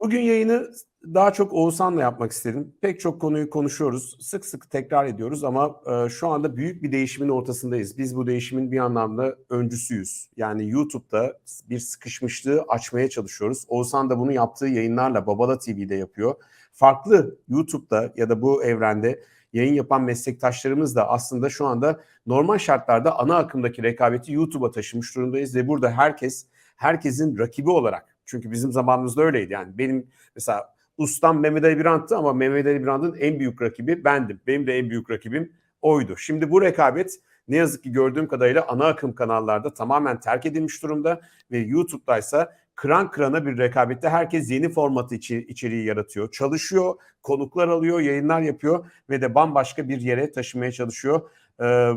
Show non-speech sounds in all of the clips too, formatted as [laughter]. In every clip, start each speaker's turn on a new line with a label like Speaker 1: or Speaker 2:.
Speaker 1: Bugün yayını daha çok Oğuzhan'la yapmak istedim. Pek çok konuyu konuşuyoruz. Sık sık tekrar ediyoruz ama e, şu anda büyük bir değişimin ortasındayız. Biz bu değişimin bir anlamda öncüsüyüz. Yani YouTube'da bir sıkışmışlığı açmaya çalışıyoruz. Oğuzhan da bunu yaptığı yayınlarla Babala TV'de yapıyor. Farklı YouTube'da ya da bu evrende yayın yapan meslektaşlarımız da aslında şu anda normal şartlarda ana akımdaki rekabeti YouTube'a taşımış durumdayız ve burada herkes herkesin rakibi olarak çünkü bizim zamanımızda öyleydi yani benim mesela ustam Mehmet Ali Birand'tı ama Mehmet Ali Birand'ın en büyük rakibi bendim. Benim de en büyük rakibim oydu. Şimdi bu rekabet ne yazık ki gördüğüm kadarıyla ana akım kanallarda tamamen terk edilmiş durumda ve YouTube'daysa kıran kırana bir rekabette herkes yeni formatı içi, içeriği yaratıyor. Çalışıyor, konuklar alıyor, yayınlar yapıyor ve de bambaşka bir yere taşımaya çalışıyor. Ee,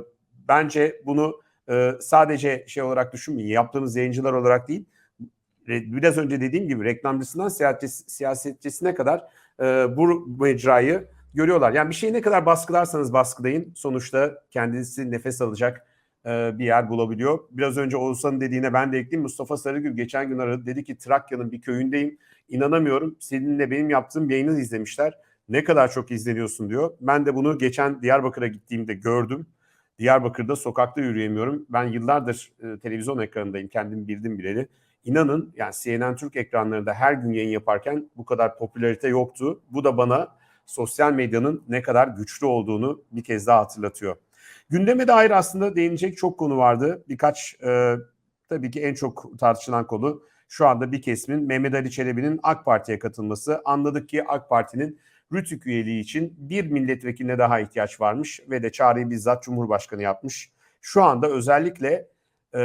Speaker 1: bence bunu e, sadece şey olarak düşünmeyin, yaptığınız yayıncılar olarak değil, biraz önce dediğim gibi reklamcısından siyasetçisine kadar e, bu mecrayı görüyorlar. Yani bir şeyi ne kadar baskılarsanız baskılayın sonuçta kendisi nefes alacak e, bir yer bulabiliyor. Biraz önce Oğuzhan'ın dediğine ben de ekleyeyim. Mustafa Sarıgül geçen gün aradı. Dedi ki Trakya'nın bir köyündeyim. İnanamıyorum. Seninle benim yaptığım yayını izlemişler. Ne kadar çok izleniyorsun diyor. Ben de bunu geçen Diyarbakır'a gittiğimde gördüm. Diyarbakır'da sokakta yürüyemiyorum. Ben yıllardır e, televizyon ekranındayım. Kendim bildim bileli. İnanın yani CNN Türk ekranlarında her gün yayın yaparken bu kadar popülarite yoktu. Bu da bana sosyal medyanın ne kadar güçlü olduğunu bir kez daha hatırlatıyor. Gündeme dair aslında değinecek çok konu vardı. Birkaç e, tabii ki en çok tartışılan konu şu anda bir kesimin Mehmet Ali Çelebi'nin AK Parti'ye katılması. Anladık ki AK Parti'nin Rütük üyeliği için bir milletvekiline daha ihtiyaç varmış ve de çağrıyı bizzat Cumhurbaşkanı yapmış. Şu anda özellikle e,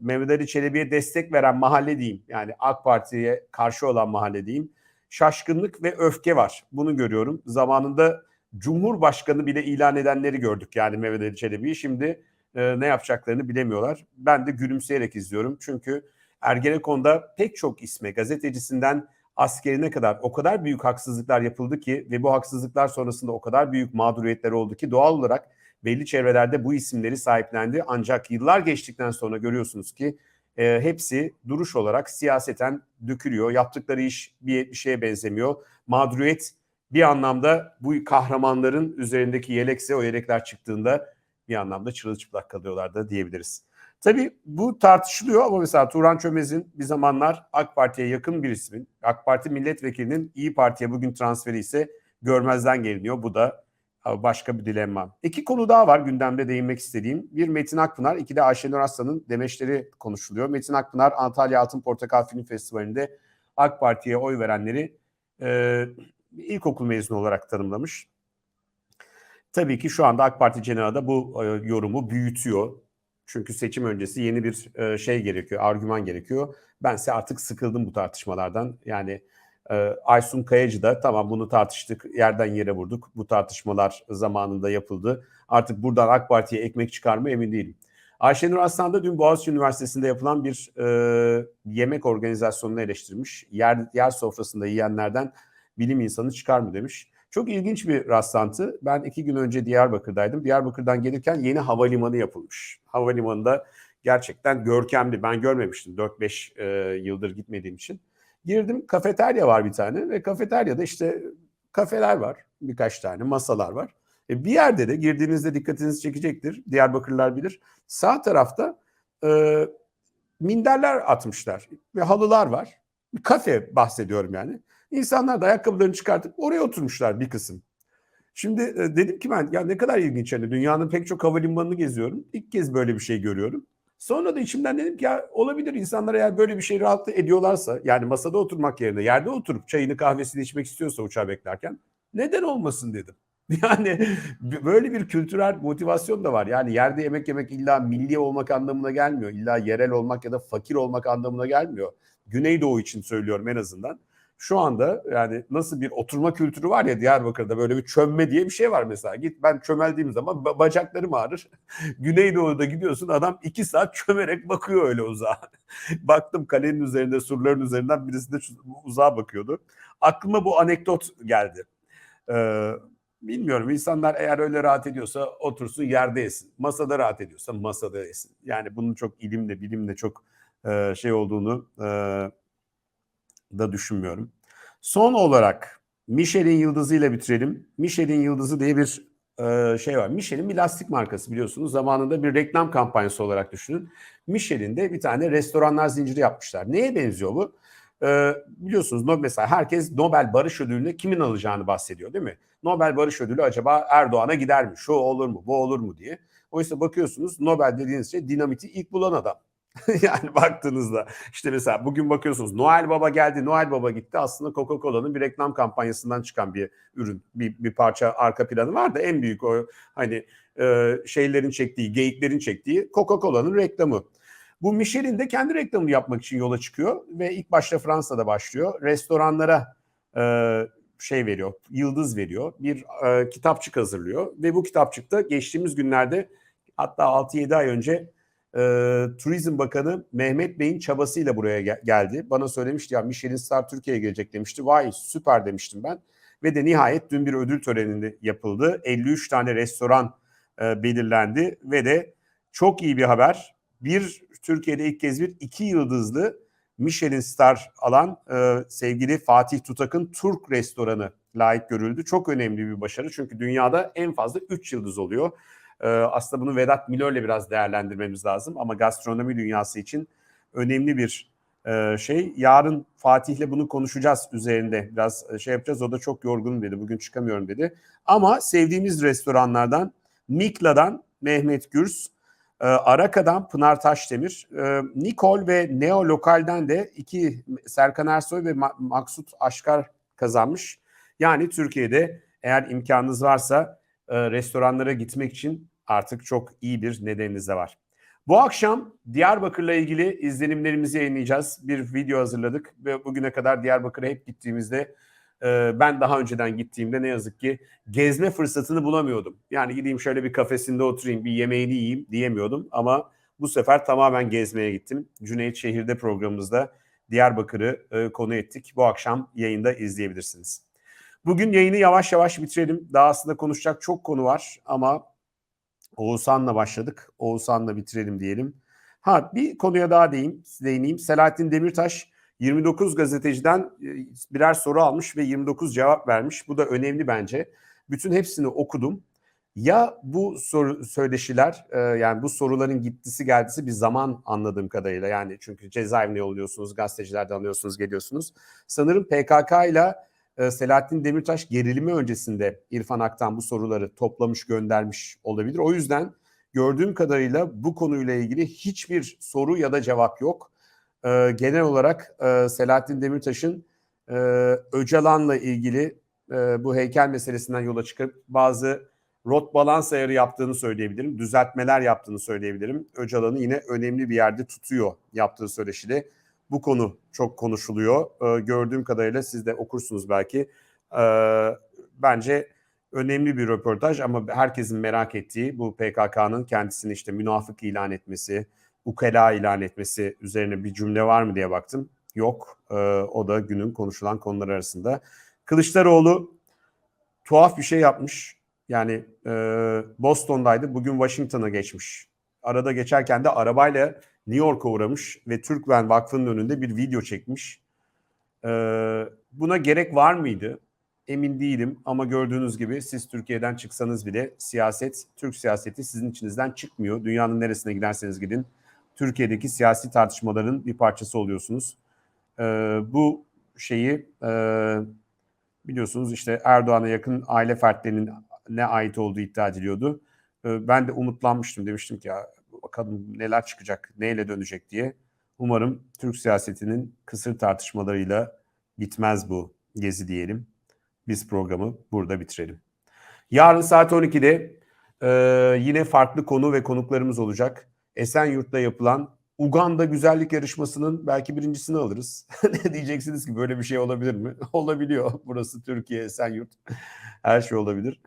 Speaker 1: Mehmet Ali Çelebi'ye destek veren mahalle diyeyim. Yani AK Parti'ye karşı olan mahalle diyeyim. Şaşkınlık ve öfke var. Bunu görüyorum. Zamanında Cumhurbaşkanı bile ilan edenleri gördük yani Mehmet Ali Çelebi'yi. Şimdi e, ne yapacaklarını bilemiyorlar. Ben de gülümseyerek izliyorum. Çünkü Ergenekon'da pek çok isme gazetecisinden askerine kadar o kadar büyük haksızlıklar yapıldı ki ve bu haksızlıklar sonrasında o kadar büyük mağduriyetler oldu ki doğal olarak belli çevrelerde bu isimleri sahiplendi. Ancak yıllar geçtikten sonra görüyorsunuz ki e, hepsi duruş olarak siyaseten dökülüyor. Yaptıkları iş bir, bir şeye benzemiyor. Mağduriyet bir anlamda bu kahramanların üzerindeki yelekse o yelekler çıktığında bir anlamda çırılçıplak kalıyorlar da diyebiliriz. Tabii bu tartışılıyor ama mesela Turan Çömez'in bir zamanlar AK Parti'ye yakın bir ismin, AK Parti milletvekilinin İyi Parti'ye bugün transferi ise görmezden geliniyor. Bu da başka bir dilemma. İki konu daha var gündemde değinmek istediğim. Bir Metin Akpınar, iki de Ayşenur Aslan'ın demeçleri konuşuluyor. Metin Akpınar Antalya Altın Portakal Film Festivali'nde AK Parti'ye oy verenleri e, ilkokul mezunu olarak tanımlamış. Tabii ki şu anda AK Parti cenahı bu e, yorumu büyütüyor. Çünkü seçim öncesi yeni bir e, şey gerekiyor, argüman gerekiyor. Bense artık sıkıldım bu tartışmalardan. Yani e, Aysun Kayacı da tamam bunu tartıştık, yerden yere vurduk. Bu tartışmalar zamanında yapıldı. Artık buradan AK Parti'ye ekmek çıkar mı emin değilim. Ayşenur Aslan da dün Boğaziçi Üniversitesi'nde yapılan bir e, yemek organizasyonunu eleştirmiş. Yer, yer sofrasında yiyenlerden bilim insanı çıkar mı demiş. Çok ilginç bir rastlantı. Ben iki gün önce Diyarbakır'daydım. Diyarbakır'dan gelirken yeni havalimanı yapılmış. Havalimanında gerçekten görkemli. Ben görmemiştim 4-5 e, yıldır gitmediğim için. Girdim kafeterya var bir tane ve kafeteryada işte kafeler var birkaç tane masalar var. E, bir yerde de girdiğinizde dikkatinizi çekecektir. Diyarbakırlar bilir. Sağ tarafta e, minderler atmışlar ve halılar var. Bir kafe bahsediyorum yani. İnsanlar da ayakkabılarını çıkartıp oraya oturmuşlar bir kısım. Şimdi e, dedim ki ben ya ne kadar ilginç hani dünyanın pek çok havalimanını geziyorum. İlk kez böyle bir şey görüyorum. Sonra da içimden dedim ki ya olabilir insanlar eğer böyle bir şey rahatlı ediyorlarsa yani masada oturmak yerine yerde oturup çayını kahvesini içmek istiyorsa uçağı beklerken neden olmasın dedim. [laughs] Yani böyle bir kültürel motivasyon da var. Yani yerde yemek yemek illa milli olmak anlamına gelmiyor. İlla yerel olmak ya da fakir olmak anlamına gelmiyor. Güneydoğu için söylüyorum en azından şu anda yani nasıl bir oturma kültürü var ya Diyarbakır'da böyle bir çömme diye bir şey var mesela. Git ben çömeldiğim zaman bacaklarım ağrır. [laughs] Güneydoğu'da gidiyorsun adam iki saat çömerek bakıyor öyle uzağa. [laughs] Baktım kalenin üzerinde surların üzerinden birisi de uzağa bakıyordu. Aklıma bu anekdot geldi. Ee, bilmiyorum insanlar eğer öyle rahat ediyorsa otursun yerde yesin. Masada rahat ediyorsa masada yesin. Yani bunun çok ilimle bilimle çok e, şey olduğunu e, da düşünmüyorum. Son olarak Michelin Yıldızı ile bitirelim. Michelin Yıldızı diye bir e, şey var. Michelin bir lastik markası biliyorsunuz. Zamanında bir reklam kampanyası olarak düşünün. Michelin'de bir tane restoranlar zinciri yapmışlar. Neye benziyor bu? E, biliyorsunuz mesela herkes Nobel Barış Ödülü'nü kimin alacağını bahsediyor değil mi? Nobel Barış Ödülü acaba Erdoğan'a gider mi? Şu olur mu? Bu olur mu diye. Oysa bakıyorsunuz Nobel dediğiniz şey dinamiti ilk bulan adam. [laughs] yani baktığınızda işte mesela bugün bakıyorsunuz Noel Baba geldi, Noel Baba gitti. Aslında Coca-Cola'nın bir reklam kampanyasından çıkan bir ürün, bir, bir parça arka planı var da en büyük o hani e, şeylerin çektiği, geyiklerin çektiği Coca-Cola'nın reklamı. Bu Michelin de kendi reklamını yapmak için yola çıkıyor ve ilk başta Fransa'da başlıyor. Restoranlara e, şey veriyor, yıldız veriyor. Bir e, kitapçık hazırlıyor ve bu kitapçıkta geçtiğimiz günlerde hatta 6-7 ay önce e, Turizm Bakanı Mehmet Bey'in çabasıyla buraya gel- geldi. Bana söylemişti ya Michelin Star Türkiye'ye gelecek demişti. Vay süper demiştim ben. Ve de nihayet dün bir ödül töreninde yapıldı. 53 tane restoran e, belirlendi ve de çok iyi bir haber. Bir Türkiye'de ilk kez bir iki yıldızlı Michelin Star alan e, sevgili Fatih Tutak'ın Turk restoranı layık görüldü. Çok önemli bir başarı çünkü dünyada en fazla 3 yıldız oluyor. Ee, aslında bunu Vedat Milor'le biraz değerlendirmemiz lazım ama gastronomi dünyası için önemli bir e, şey. Yarın Fatih'le bunu konuşacağız üzerinde. Biraz e, şey yapacağız. O da çok yorgunum dedi. Bugün çıkamıyorum dedi. Ama sevdiğimiz restoranlardan Mikla'dan Mehmet Gürs, e, Araka'dan Pınar Taşdemir, e, Nikol ve Neo Lokal'den de iki Serkan Ersoy ve Ma- Maksut Aşkar kazanmış. Yani Türkiye'de eğer imkanınız varsa e, restoranlara gitmek için artık çok iyi bir nedeniniz de var. Bu akşam Diyarbakır'la ilgili izlenimlerimizi yayınlayacağız. Bir video hazırladık ve bugüne kadar Diyarbakır'a hep gittiğimizde e, ben daha önceden gittiğimde ne yazık ki gezme fırsatını bulamıyordum. Yani gideyim şöyle bir kafesinde oturayım, bir yemeğini yiyeyim diyemiyordum ama bu sefer tamamen gezmeye gittim. Cüneyt Şehir'de programımızda Diyarbakır'ı e, konu ettik. Bu akşam yayında izleyebilirsiniz. Bugün yayını yavaş yavaş bitirelim. Daha aslında konuşacak çok konu var ama Oğuzhan'la başladık. Oğuzhan'la bitirelim diyelim. Ha bir konuya daha değineyim. değineyim. Selahattin Demirtaş 29 gazeteciden e, birer soru almış ve 29 cevap vermiş. Bu da önemli bence. Bütün hepsini okudum. Ya bu soru söyleşiler e, yani bu soruların gittisi geldisi bir zaman anladığım kadarıyla yani çünkü cezaevine yolluyorsunuz, gazetecilerden alıyorsunuz, geliyorsunuz. Sanırım PKK ile e, Selahattin Demirtaş gerilimi öncesinde İrfan Aktan bu soruları toplamış göndermiş olabilir. O yüzden gördüğüm kadarıyla bu konuyla ilgili hiçbir soru ya da cevap yok. E, genel olarak e, Selahattin Demirtaş'ın e, Öcalan'la ilgili e, bu heykel meselesinden yola çıkıp bazı rot balans ayarı yaptığını söyleyebilirim. Düzeltmeler yaptığını söyleyebilirim. Öcalan'ı yine önemli bir yerde tutuyor yaptığı söyleşide. Bu konu çok konuşuluyor. Ee, gördüğüm kadarıyla siz de okursunuz belki. Ee, bence önemli bir röportaj ama herkesin merak ettiği bu PKK'nın kendisini işte münafık ilan etmesi, ukela ilan etmesi üzerine bir cümle var mı diye baktım. Yok. Ee, o da günün konuşulan konular arasında. Kılıçdaroğlu tuhaf bir şey yapmış. Yani e, Boston'daydı. Bugün Washington'a geçmiş. Arada geçerken de arabayla New York'a uğramış ve Türkmen Vakfı'nın önünde bir video çekmiş. Ee, buna gerek var mıydı? Emin değilim ama gördüğünüz gibi siz Türkiye'den çıksanız bile siyaset, Türk siyaseti sizin içinizden çıkmıyor. Dünyanın neresine giderseniz gidin. Türkiye'deki siyasi tartışmaların bir parçası oluyorsunuz. Ee, bu şeyi e, biliyorsunuz işte Erdoğan'a yakın aile fertlerinin ne ait olduğu iddia ediliyordu. Ee, ben de umutlanmıştım. Demiştim ki ya bakalım neler çıkacak, neyle dönecek diye. Umarım Türk siyasetinin kısır tartışmalarıyla bitmez bu gezi diyelim. Biz programı burada bitirelim. Yarın saat 12'de e, yine farklı konu ve konuklarımız olacak. Esenyurt'ta yapılan Uganda güzellik yarışmasının belki birincisini alırız. [laughs] ne diyeceksiniz ki böyle bir şey olabilir mi? [laughs] Olabiliyor. Burası Türkiye, Esenyurt. Her şey olabilir.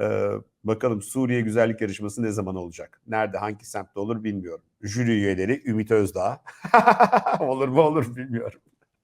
Speaker 1: Ee, bakalım Suriye güzellik yarışması ne zaman olacak? Nerede, hangi semtte olur bilmiyorum. Jüri üyeleri Ümit Özdağ. [laughs] olur mu olur bilmiyorum.